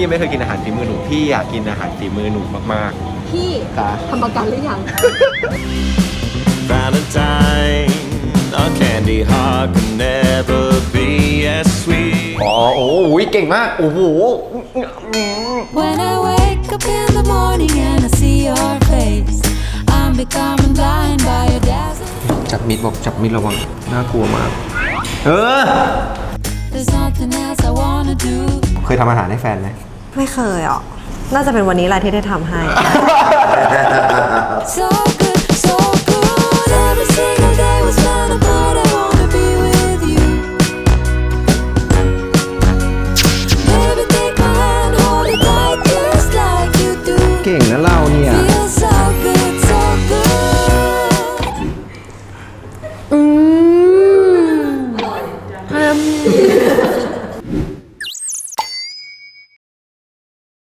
พี่ยังไม่เคยกินอาหารฝีมือหนู พี่อยากกินอาหารฝีมือหนูมากพี่ๆจ้าทำประกันหรือยัง Valentine, our candy heart can never be as sweet. อ๋อโอ้ยเก่งมากโอ้โห When I wake up in the morning and I see your face, I'm becoming blind by your dazzling. จับมิดบอกจับมิดระวัง น่ากลัวมาก เออเคยทำอาหารให้แฟนไหม ไม่เคยอ่ะ น่าจะเป็นวันนี้แหละที่ได้ทำให้ เก่งนะเล่าเนี่ยอืม